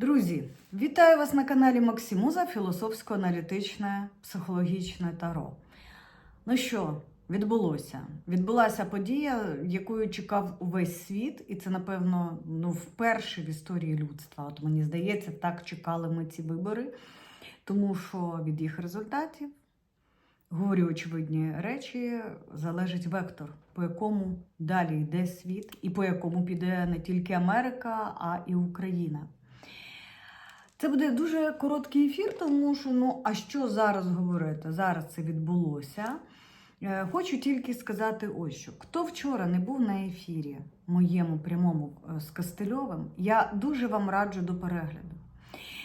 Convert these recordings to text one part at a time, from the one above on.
Друзі, вітаю вас на каналі Максимуза Філософсько-аналітичне психологічне таро. Ну що, відбулося? Відбулася подія, якою чекав увесь світ, і це, напевно, ну, вперше в історії людства. От мені здається, так чекали ми ці вибори, тому що від їх результатів, говорю очевидні речі, залежить вектор, по якому далі йде світ, і по якому піде не тільки Америка, а і Україна. Це буде дуже короткий ефір, тому що ну а що зараз говорити? Зараз це відбулося. Е, Хочу тільки сказати ось що. Хто вчора не був на ефірі моєму прямому е, з Костельовим, я дуже вам раджу до перегляду.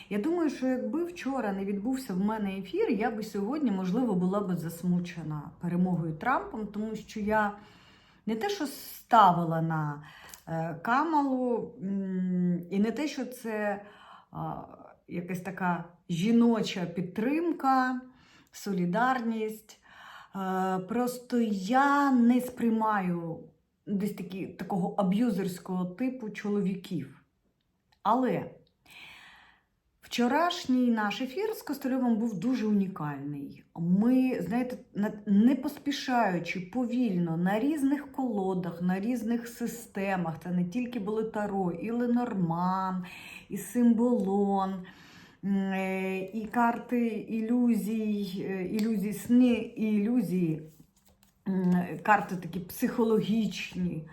Я думаю, що якби вчора не відбувся в мене ефір, я би сьогодні, можливо, була би засмучена перемогою Трампом, тому що я не те, що ставила на е, Камалу, і не те, що це якась така жіноча підтримка, солідарність. Е, Просто я не сприймаю десь такі, такого аб'юзерського типу чоловіків. Але вчорашній наш ефір з Костельовим був дуже унікальний. Ми, знаєте, не поспішаючи повільно на різних колодах, на різних системах, це не тільки були Таро, і Ленорман, і Символон, е, і карти ілюзій, е, ілюзій сни, і ілюзії, карти такі психологічні.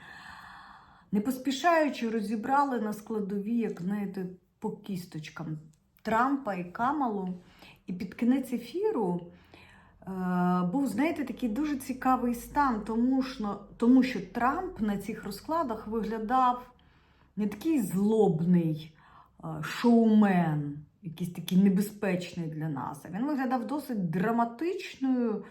Не поспішаючи розібрали на складові, як знаєте, по кісточкам Трампа і Камалу. І під кінець ефіру е, був, знаєте, такий дуже цікавий стан, тому що, тому що Трамп на цих розкладах виглядав не такий злобний е, шоумен, якийсь такий небезпечний для нас. А він виглядав досить драматичною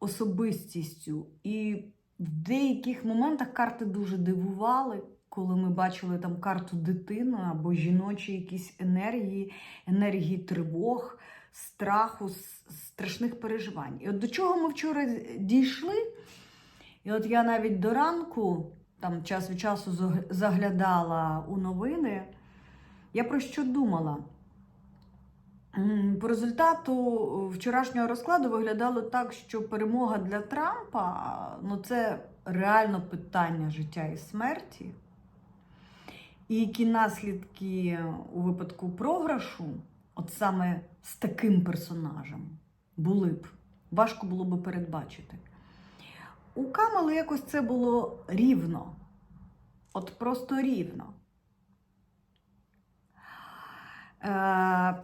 особистістю. І в деяких моментах карти дуже дивували, коли ми бачили там карту дитини або жіночі якісь енергії, енергії тривог, страху, страшних переживань. І от до чого ми вчора дійшли? І от я навіть до ранку, там час від часу заглядала у новини. Я про що думала? По результату вчорашнього розкладу виглядало так, що перемога для Трампа ну це реально питання життя і смерті. І які наслідки у випадку програшу, от саме з таким персонажем, були б, важко було би передбачити. У Камали якось це було рівно. От просто рівно. Е,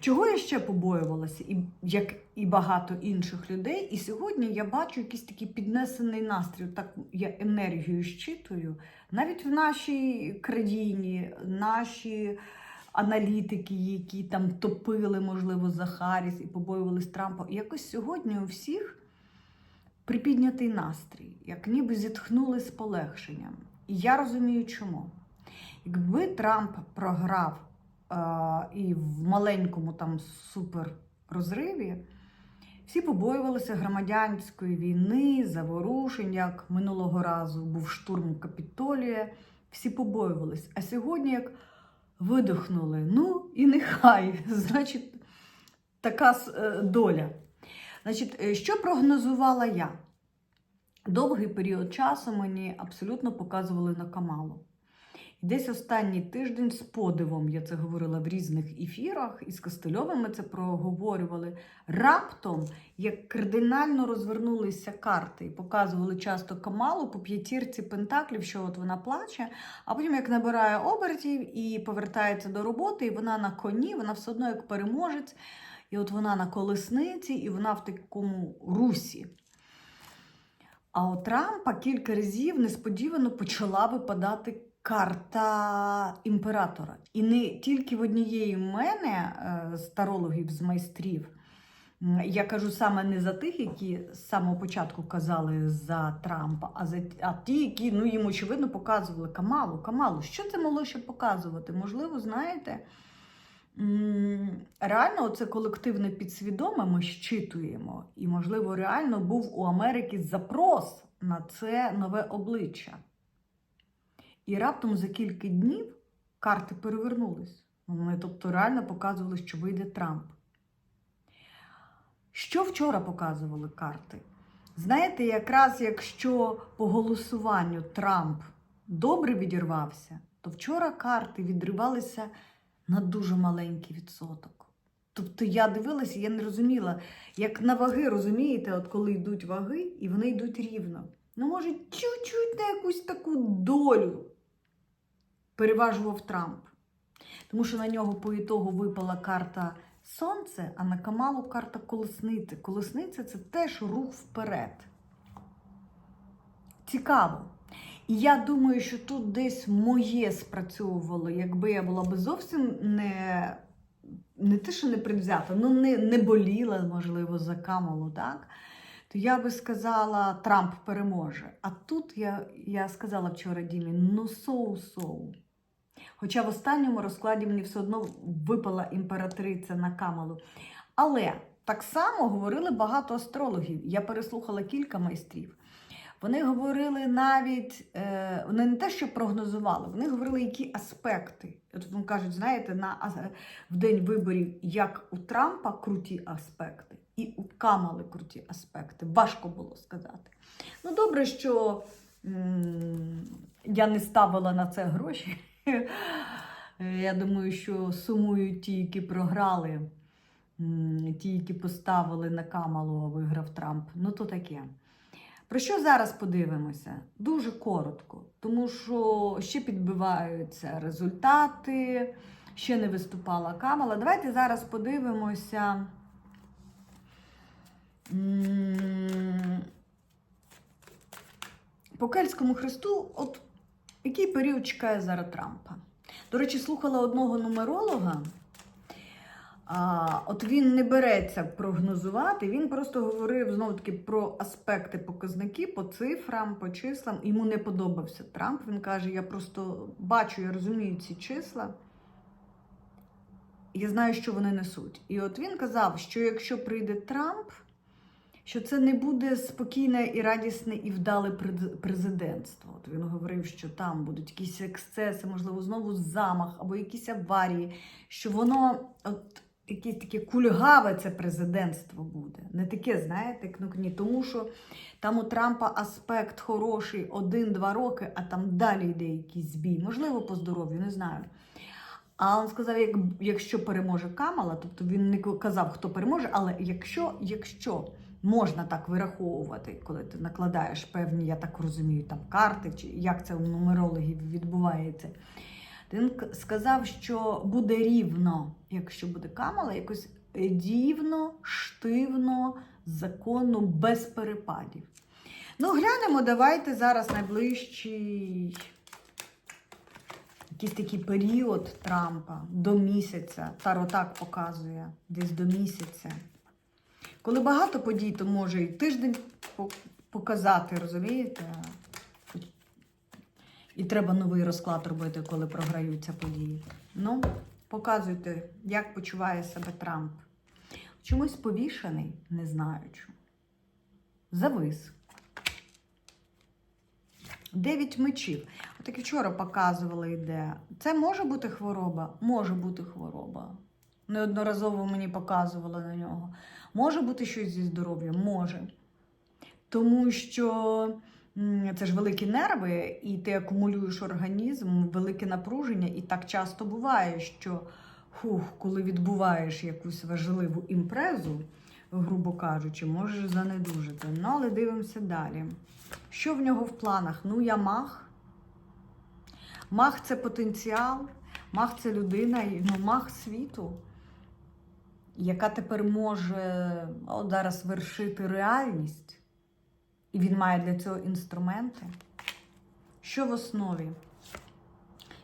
чого я ще побоювалася, і, як і багато інших людей, і сьогодні я бачу якийсь такий піднесений настрій, так я енергію щитую. Навіть в нашій країні, наші аналітики, які там топили, можливо, за Харріс і побоювались Трампа. Якось сьогодні у всіх припіднятий настрій, як ніби зітхнули з полегшенням. І я розумію, чому. Якби Трамп програв і в маленькому там супер розриві, всі побоювалися громадянської війни, заворушень, як минулого разу був штурм Капітолія. Всі побоювались. А сьогодні як видихнули. Ну і нехай, значить, така е, доля. Значить, е, що прогнозувала я? Довгий період часу мені абсолютно показували на Камалу. І десь останній тиждень з подивом, я це говорила в різних ефірах, і з Костельовим ми це проговорювали. Раптом, як кардинально розвернулися карти і показували часто Камалу по п'ятірці пентаклів, що от вона плаче, а потім як набирає обертів і повертається до роботи, і вона на коні, вона все одно як переможець, і от вона на колесниці, і вона в такому русі. А у Трампа кілька разів несподівано почала випадати карта імператора. І не тільки в однієї мене е, з тарологів, з майстрів. Я кажу саме не за тих, які з самого початку казали за Трампа, а за а ті, які ну, їм очевидно показували Камалу. Камалу, що це могло ще показувати? Можливо, знаєте, реально це колективне підсвідоме ми щитуємо, і, можливо, реально був у Америки запрос на це нове обличчя. І раптом за кілька днів карти перевернулись. Вони тобто реально показували, що вийде Трамп. Що вчора показували карти? Знаєте, якраз якщо по голосуванню Трамп добре відірвався, то вчора карти відривалися на дуже маленький відсоток. Тобто я дивилася, я не розуміла, як на ваги, розумієте, от коли йдуть ваги, і вони йдуть рівно. Ну, може, чуть-чуть на якусь таку долю переважував Трамп. Тому що на нього по ітогу випала карта Сонце, а на Камалу карта колесниці. Колесниця це теж рух вперед. Цікаво. І я думаю, що тут десь моє спрацьовувало, якби я була би зовсім не, не те, що не предвзята, ну не, не боліла, можливо, за Камалу, так? То я би сказала, Трамп переможе. А тут я, я сказала вчора Дімі, ну соу-соу. Хоча в останньому розкладі мені все одно випала імператриця на Камалу. Але так само говорили багато астрологів. Я переслухала кілька майстрів. Вони говорили навіть, е, вони не те, що прогнозували, вони говорили, які аспекти. От вони кажуть, знаєте, на, в день виборів, як у Трампа круті аспекти, і у Камали круті аспекти. Важко було сказати. Ну, добре, що м, я не ставила на це гроші. Я думаю, що сумують ті, які програли, ті, які поставили на Камалу, а виграв Трамп. Ну, то таке. Про що зараз подивимося? Дуже коротко, тому що ще підбиваються результати, ще не виступала Камала. Давайте зараз подивимося. По Кельтському хресту, от який період чекає зараз Трампа? До речі, слухала одного нумеролога. А, от він не береться прогнозувати, він просто говорив знову таки про аспекти, показники по цифрам, по числам. Йому не подобався Трамп. Він каже: я просто бачу, я розумію ці числа. Я знаю, що вони несуть. І от він казав, що якщо прийде Трамп, що це не буде спокійне і радісне і вдале президентство. От він говорив, що там будуть якісь ексцеси, можливо, знову замах або якісь аварії, що воно от якесь таке кульгаве це президентство буде. Не таке, знаєте, кнукні, тому що там у Трампа аспект хороший один-два роки, а там далі йде якийсь збій. Можливо, по здоров'ю, не знаю. А він сказав, як, якщо переможе Камала, тобто він не казав, хто переможе, але якщо, якщо можна так вираховувати, коли ти накладаєш певні, я так розумію, там карти, чи як це у нумерологів відбувається. Він сказав, що буде рівно, якщо буде Камала, якось рівно, штивно, законно, без перепадів. Ну, глянемо, давайте зараз найближчий якийсь такий період Трампа до місяця. Таро так показує, десь до місяця. Коли багато подій, то може і тиждень показати, розумієте? І треба новий розклад робити, коли програються події. Ну, показуйте, як почуває себе Трамп. Чомусь повішений, не знаю чому. Завис. Дев'ять мечів. От як вчора показували йде. Це може бути хвороба? Може бути хвороба. Неодноразово мені показували на нього. Може бути щось зі здоров'ям? Може. Тому що це ж великі нерви, і ти акумулюєш організм, велике напруження, і так часто буває, що фух, коли відбуваєш якусь важливу імпрезу, грубо кажучи, можеш занедужити. Ну, але дивимося далі. Що в нього в планах? Ну, я мах. Мах це потенціал, мах це людина, ну, мах світу, яка тепер може от зараз вершити реальність. І він має для цього інструменти. Що в основі?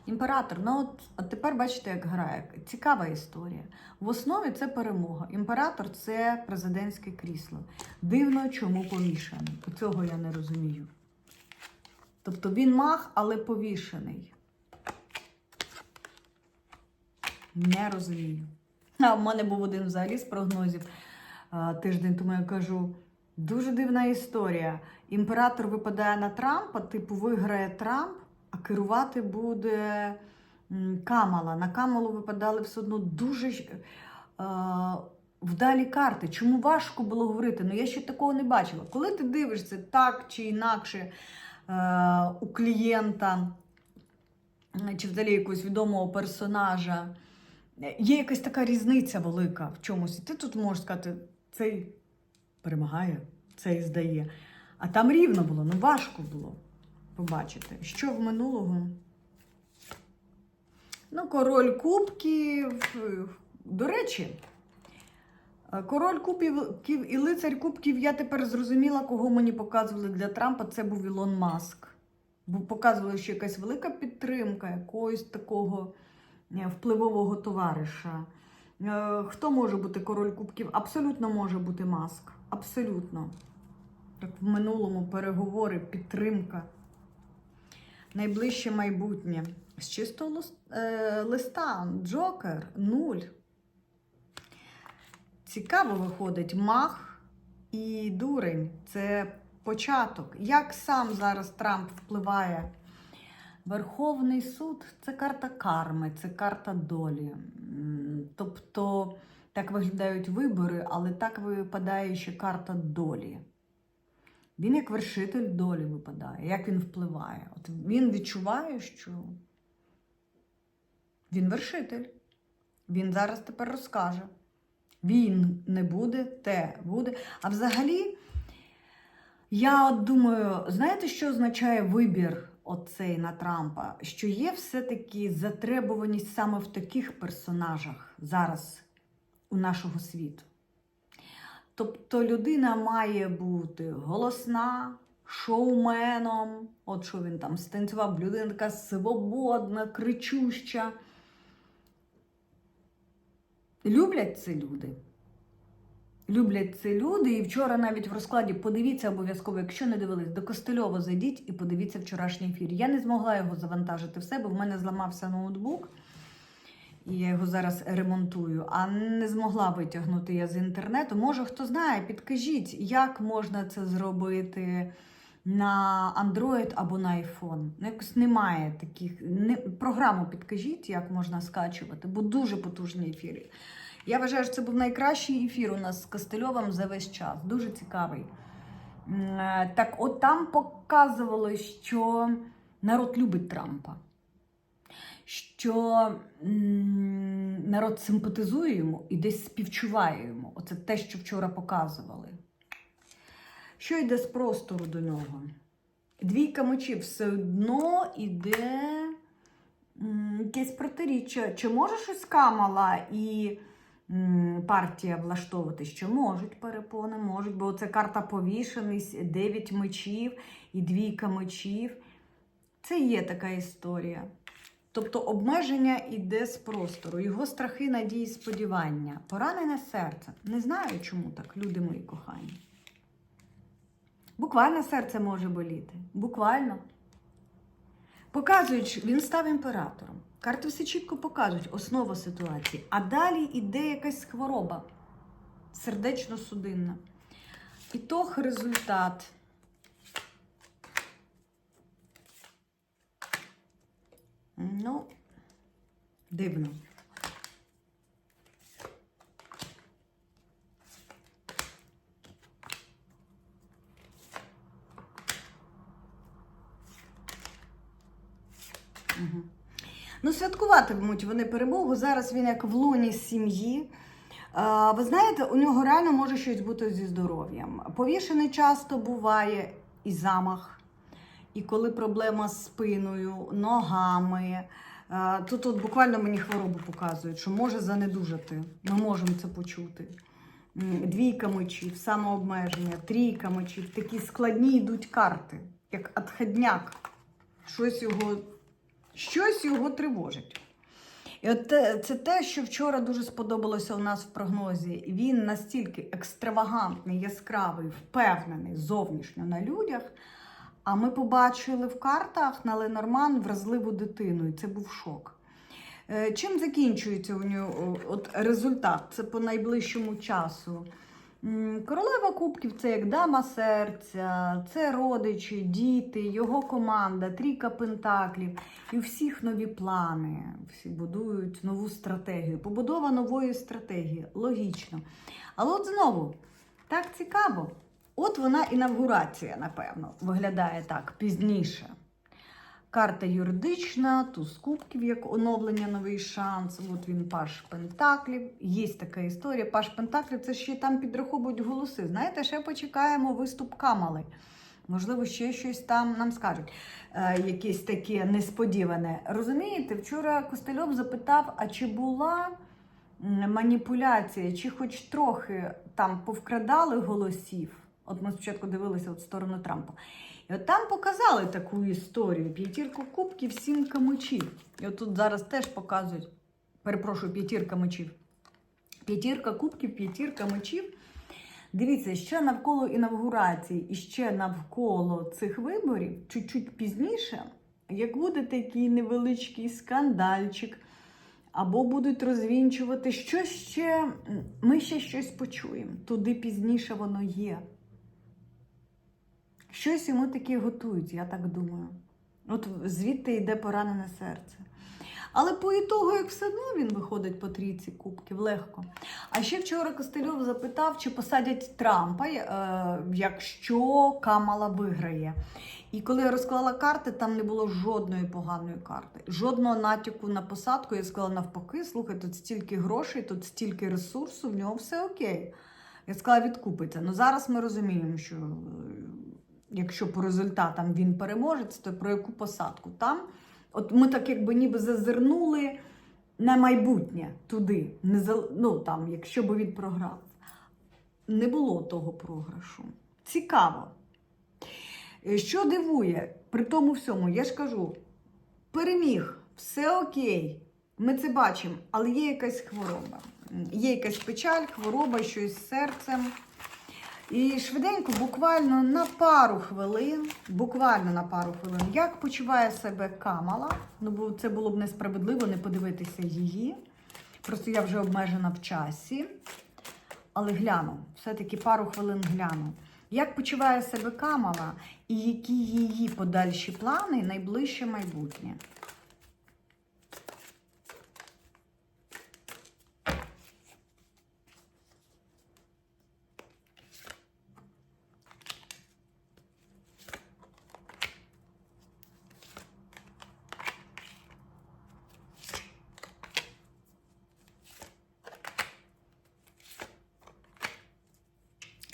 Імператор, ну от, от тепер бачите, як грає. Цікава історія. В основі це перемога. Імператор це президентське крісло. Дивно, чому повішений. Цього я не розумію. Тобто він мах, але повішений. Не розумію. А в мене був один взагалі з прогнозів тиждень тому я кажу: дуже дивна історія. Імператор випадає на Трампа, типу, виграє Трамп, а керувати буде Камала. На Камалу випадали все одно дуже е, вдалі карти. Чому важко було говорити? Ну я ще такого не бачила. Коли ти дивишся так чи інакше е, у клієнта, чи взагалі якогось відомого персонажа, є якась така різниця велика в чомусь. Ти тут можеш сказати, цей перемагає, цей здає. А там рівно було, ну важко було побачити. Що в минулого? Ну, король кубків. До речі, е, король кубків і лицар кубків, я тепер зрозуміла, кого мені показували для Трампа. Це був Ілон Маск. Бо показували, що якась велика підтримка якогось такого е, впливового товариша. Е, Хто може бути король кубків? Абсолютно може бути Маск. Абсолютно. Так в минулому переговори, підтримка. Найближче майбутнє. З чистого е, листа Джокер нуль. Цікаво виходить мах і дурень. Це початок. Як сам зараз Трамп впливає? Верховний суд це карта карми, це карта долі. Тобто так виглядають вибори, але так випадає ще карта долі. Він як вершитель долі випадає, як він впливає. От він відчуває, що він вершитель. Він зараз тепер розкаже. Він не буде, те буде. А взагалі, я от думаю, знаєте, що означає вибір оцей на Трампа? Що є все-таки затребуваність саме в таких персонажах зараз у нашого світу. Тобто людина має бути голосна, шоуменом. От що він там станцював, людина свободна, кричуща. Люблять це люди. Люблять це люди. І вчора навіть в розкладі подивіться обов'язково, якщо не дивились, до Костельова зайдіть і подивіться вчорашній ефір. Я не змогла його завантажити в себе, в мене зламався ноутбук. І я його зараз ремонтую, а не змогла витягнути я з інтернету. Може, хто знає, підкажіть, як можна це зробити на Android або на iPhone. Ну, якось немає таких. Не, програму підкажіть, як можна скачувати, бо дуже потужні ефіри. Я вважаю, що це був найкращий ефір у нас з Костельовим за весь час. Дуже цікавий. Е, Так, от там показувало, що народ любить Трампа що народ симпатизує йому і десь співчуває йому. Оце те, що вчора показували. Що йде з простору до нього? Двійка мечів все одно йде якесь протиріччя. Чи може щось Камала і партія влаштовувати? Що можуть перепони, можуть, бо це карта повішеність, дев'ять мечів і двійка мечів. Це є така історія. Тобто обмеження йде з простору, його страхи, надії, сподівання, поранене серце. Не знаю, чому так, люди мої кохані. Буквально серце може боліти. Буквально. Показують, він став імператором. Карти все чітко показують основу ситуації. А далі йде якась хвороба сердечно-судинна. Ітог, результат. Ну, дивно. Угу. Ну, святкуватимуть вони перемогу. Зараз він як в луні сім'ї. Ви знаєте, у нього реально може щось бути зі здоров'ям. Повішений часто буває і замах. І коли проблема з спиною, ногами, тут от буквально мені хворобу показують, що може занедужати. Ми можемо це почути. Двійка мечів, самообмеження, трійка мечів, такі складні йдуть карти, як отходняк. Щось його, щось його тривожить. І от це те, що вчора дуже сподобалося у нас в прогнозі. Він настільки екстравагантний, яскравий, впевнений зовнішньо на людях. А ми побачили в картах на Ленорман вразливу дитину, і це був шок. Е, Чим закінчується у нього от результат? Це по найближчому часу. Королева Кубків це як дама серця, це родичі, діти, його команда, трійка пентаклів. І у всіх нові плани. Всі будують нову стратегію. Побудова нової стратегії. Логічно. Але от знову, так цікаво. От вона інавгурація, напевно, виглядає так пізніше. Карта юридична, туз кубків як оновлення, новий шанс. От він Паш Пентаклів. Є така історія. Паш Пентаклів це ще там підраховують голоси. Знаєте, ще почекаємо виступ Камали. Можливо, ще щось там нам скажуть. Е, якесь таке несподіване. Розумієте, вчора Костельов запитав: а чи була маніпуляція, чи хоч трохи там повкрадали голосів? От ми спочатку дивилися от сторону Трампа. От там показали таку історію: п'ятірку кубків, сімка мечів. І от тут зараз теж показують, перепрошую, п'ятірка мечів. П'ятірка кубків, п'ятірка мечів. Дивіться, ще навколо інавгурації і ще навколо цих виборів, чуть-чуть пізніше, як буде такий невеличкий скандальчик, або будуть розвінчувати, що ще, ми ще щось почуємо. Туди пізніше воно є. Щось йому таке готують, я так думаю. От звідти йде поранене серце. Але по ітогу, як все одно він виходить по трійці кубків легко. А ще вчора Костельов запитав, чи посадять Трампа, е, якщо Камала виграє. І коли я розклала карти, там не було жодної поганої карти, жодного натяку на посадку. Я сказала навпаки, слухай, тут стільки грошей, тут стільки ресурсу, в нього все окей. Я сказала, відкупиться. Ну зараз ми розуміємо, що е, якщо по результатам він переможець, то про яку посадку там. От ми так якби ніби зазирнули на майбутнє туди. Не ну, там, якщо би він програв. Не було того програшу. Цікаво. Е, Що дивує, при тому всьому, я ж кажу, переміг, все окей, ми це бачимо, але є якась хвороба. Є якась печаль, хвороба, щось з серцем. І швиденько, буквально на пару хвилин, буквально на пару хвилин, як почуває себе Камала. Ну, бо це було б несправедливо не подивитися її. Просто я вже обмежена в часі. Але гляну, все-таки пару хвилин гляну. Як почуває себе Камала і які її подальші плани найближче майбутнє?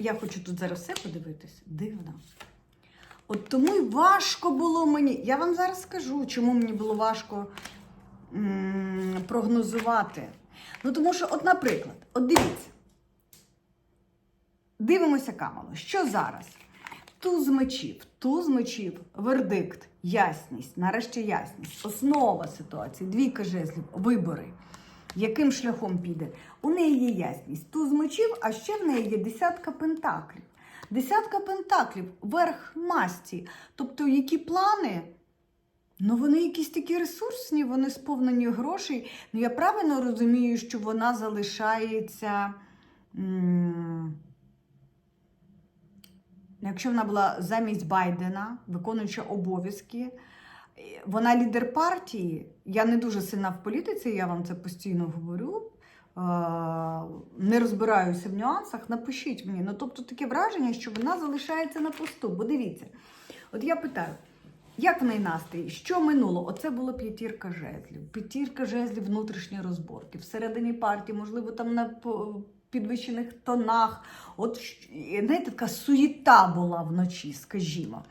Я хочу тут зараз все подивитися. Дивно. От тому й важко було мені. Я вам зараз скажу, чому мені було важко прогнозувати. Ну, тому що, от, наприклад, от дивіться. Дивимося камеру. Що зараз? Туз мечів, туз мечів, вердикт, ясність, нарешті ясність, основа ситуації, двійка жезлів, вибори. Яким шляхом піде? У неї є ясність. Туз мечів, а ще в неї є десятка пентаклів. Десятка пентаклів, верх масті. Тобто, які плани? Ну, вони якісь такі ресурсні, вони сповнені грошей. Ну, я правильно розумію, що вона залишається. Якщо вона була замість Байдена, виконуюча обов'язки, вона лідер партії. Я не дуже сильна в політиці, я вам це постійно говорю. Не розбираюся в нюансах, напишіть мені. Ну, тобто таке враження, що вона залишається на посту. Бо дивіться, от я питаю, як в неї настрій? Що минуло? Оце була п'ятірка жезлів. П'ятірка жезлів внутрішні розборки. Всередині партії, можливо, там на підвищених тонах. От знаєте, така суєта була вночі, скажімо.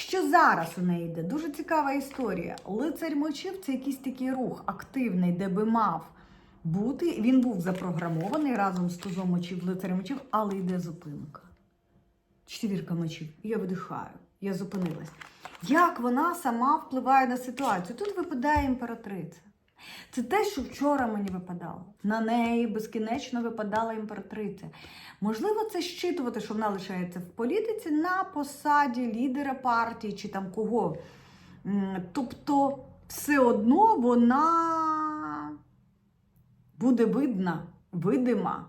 Що зараз у неї йде? Дуже цікава історія. Лицарь мочів це якийсь такий рух активний, де би мав бути. Він був запрограмований разом з тузом мочів, лицарем мочів, але йде зупинка. Четвірка мочів. Я видихаю. Я зупинилась. Як вона сама впливає на ситуацію? Тут випадає імператриця. Це те, що вчора мені випадало. На неї безкінечно випадала імператриця. Можливо, це щитувати, що вона лишається в політиці на посаді лідера партії чи там кого. Тобто, все одно вона буде видна, видима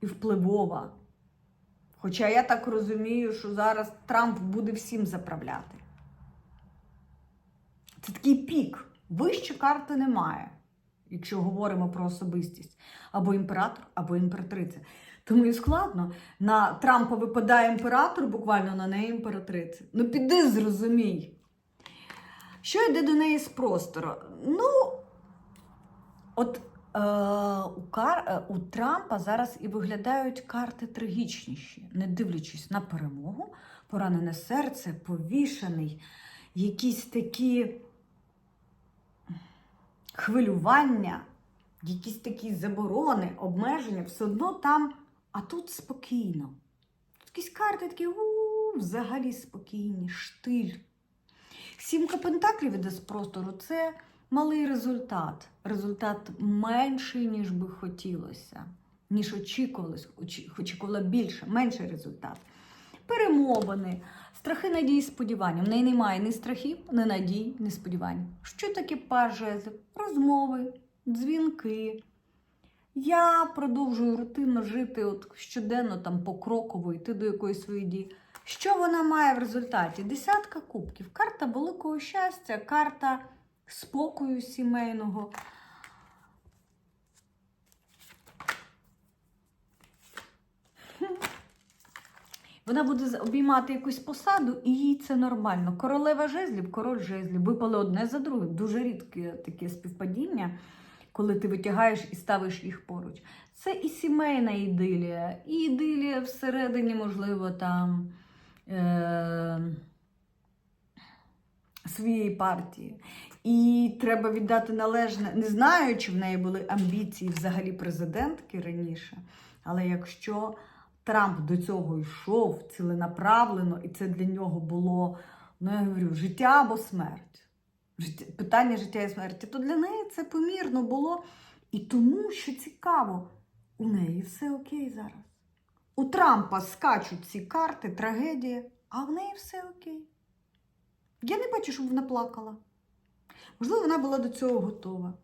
і впливова. Хоча я так розумію, що зараз Трамп буде всім заправляти. Це такий пік. Вище карти немає, якщо говоримо про особистість. Або імператор, або імператриця. Тому і складно. На Трампа випадає імператор, буквально на неї імператриця. Ну піди зрозумій. Що йде до неї з простору? Ну, от е, у, кар, е, у Трампа зараз і виглядають карти трагічніші, не дивлячись на перемогу, поранене серце, повішений, якісь такі хвилювання, якісь такі заборони, обмеження, все одно там, а тут спокійно. Тут якісь карти такі у взагалі спокійні, штиль. Сімка пентаклів іде з простору це малий результат. Результат менший, ніж би хотілося, ніж очікувалось, очікувала більше, менший результат. Перемовини, страхи, надії, сподівання. В неї немає ні страхів, ні надій, ні сподівань. Що таке паж жезлів? Розмови, дзвінки. Я продовжую рутинно жити от щоденно, там покроково, йти до якоїсь своєї дії. Що вона має в результаті? Десятка кубків. Карта великого щастя, карта спокою сімейного. Вона буде обіймати якусь посаду, і їй це нормально. Королева жезлів, король жезлів. Випали одне за другим. Дуже рідке таке співпадіння, коли ти витягаєш і ставиш їх поруч. Це і сімейна ідилія, і ідилія всередині, можливо, там е- своєї партії. І треба віддати належне, не знаю, чи в неї були амбіції взагалі президентки раніше, але якщо Трамп до цього йшов ціленаправлено, і це для нього було, ну я говорю, життя або смерть. Життя, питання життя і смерті, то для неї це помірно було. І тому, що цікаво, у неї все окей зараз. У Трампа скачуть ці карти, трагедія, а в неї все окей. Я не бачу, щоб вона плакала. Можливо, вона була до цього готова.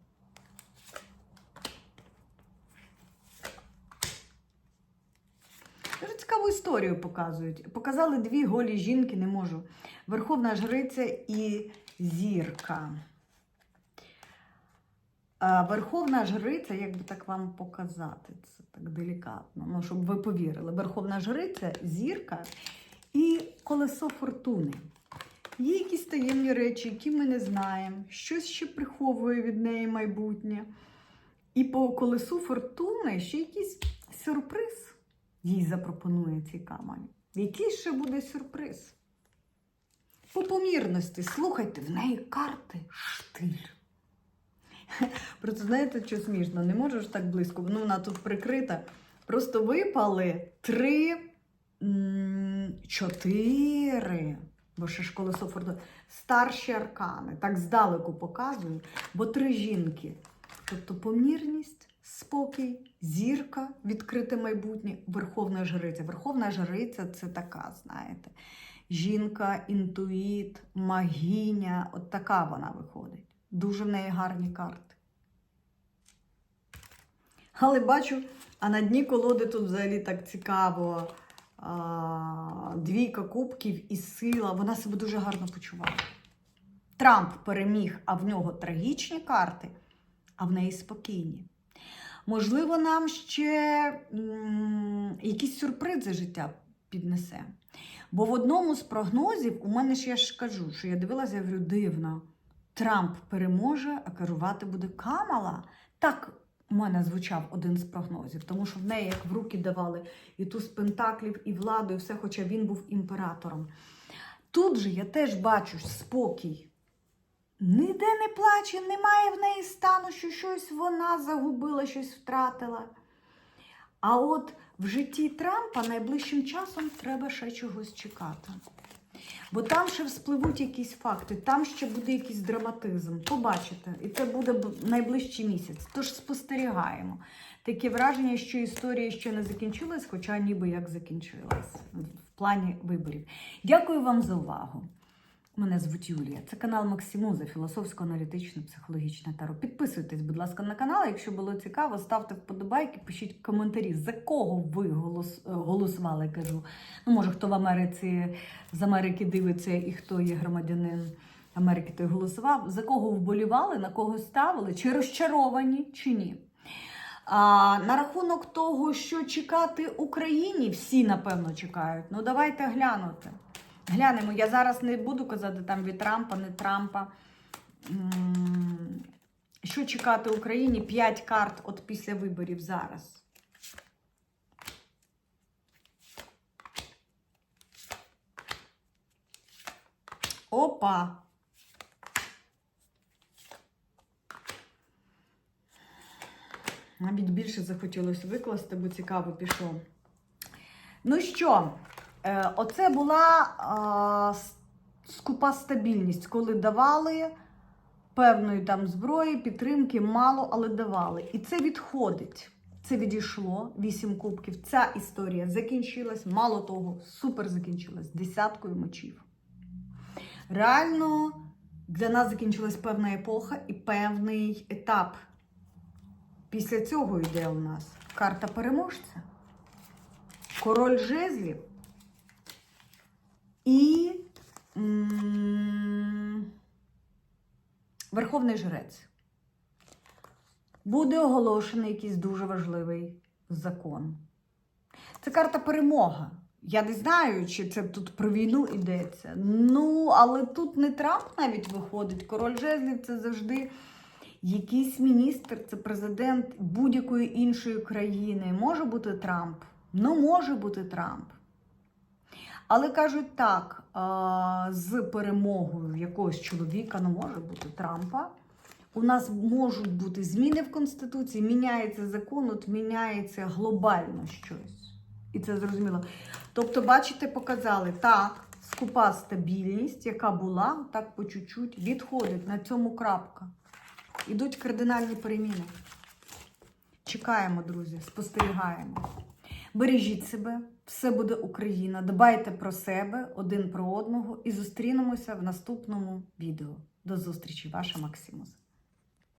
Дуже цікаву історію показують. Показали дві голі жінки, не можу. Верховна жриця і зірка. Верховна жриця, як би так вам показати, це так делікатно, ну, щоб ви повірили. Верховна жриця, зірка і колесо фортуни. Є якісь таємні речі, які ми не знаємо, щось ще приховує від неї майбутнє. І по колесу фортуни ще якийсь сюрприз їй запропонує цей камінь. Який ще буде сюрприз? По помірності, слухайте, в неї карти штиль. Просто знаєте, що смішно? Не можеш так близько, ну вона тут прикрита. Просто випали три, чотири. Бо ще ж колесо фортуни. Старші аркани. Так здалеку показую, бо три жінки. Тобто помірність, спокій, зірка, відкрите майбутнє, верховна жриця. Верховна жриця це така, знаєте, жінка, інтуїт, магіня. От така вона виходить. Дуже в неї гарні карти. Але бачу, а на дні колоди тут взагалі так цікаво. А, двійка кубків і сила. Вона себе дуже гарно почуває. Трамп переміг, а в нього трагічні карти, а в неї спокійні. Можливо, нам ще якісь сюрпризи життя піднесе. Бо в одному з прогнозів, у мене ж я ж кажу, що я дивилася, я говорю, дивно. Трамп переможе, а керувати буде Камала. Так у мене звучав один з прогнозів, тому що в неї як в руки давали і туз пентаклів, і владу, і все, хоча він був імператором. Тут же я теж бачу спокій. Ніде не плаче, немає в неї стану, що щось вона загубила, щось втратила. А от в житті Трампа найближчим часом треба ще чогось чекати. Бо там ще вспливуть якісь факти, там ще буде якийсь драматизм. Побачите, і це буде найближчий місяць. Тож спостерігаємо. Таке враження, що історія ще не закінчилась, хоча ніби як закінчилась в плані виборів. Дякую вам за увагу. Мене звуть Юлія. Це канал Максимуза, філософсько-аналітичне, психологічне таро. Підписуйтесь, будь ласка, на канал. Якщо було цікаво, ставте вподобайки, пишіть коментарі, за кого ви голос, е, голосували. Кажу. Ну, може, хто в Америці з Америки дивиться і хто є громадянин Америки, той голосував. За кого вболівали, на кого ставили, чи розчаровані, чи ні. А на рахунок того, що чекати Україні, всі напевно чекають. Ну давайте глянути. Глянемо. Я зараз не буду казати там від Трампа, не Трампа. Що чекати Україні? П'ять карт от після виборів зараз. Опа! Навіть більше захотілося викласти, бо цікаво пішло. Ну що, оце була скупа стабільність, коли давали певної там зброї, підтримки, мало, але давали. І це відходить. Це відійшло, вісім кубків. Ця історія закінчилась. Мало того, супер закінчилась десяткою мечів. Реально для нас закінчилась певна епоха і певний етап. Після цього йде у нас карта переможця, король жезлів і верховний жрець. Буде оголошений якийсь дуже важливий закон. Це карта перемога. Я не знаю, чи це тут про війну йдеться. Ну, але тут не Трамп навіть виходить. Король жезлів це завжди якийсь міністр, це президент будь-якої іншої країни. Може бути Трамп. Ну, може бути Трамп. Але кажуть так, з перемогою якогось чоловіка, ну може бути Трампа. У нас можуть бути зміни в Конституції, міняється закон, от міняється глобально щось. І це зрозуміло. Тобто, бачите, показали так, скупа стабільність, яка була, так по чуть-чуть, відходить на цьому крапка. Ідуть кардинальні переміни. Чекаємо, друзі, спостерігаємо. Бережіть себе, все буде Україна. Дбайте про себе один про одного і зустрінемося в наступному відео. До зустрічі, ваша Максимус.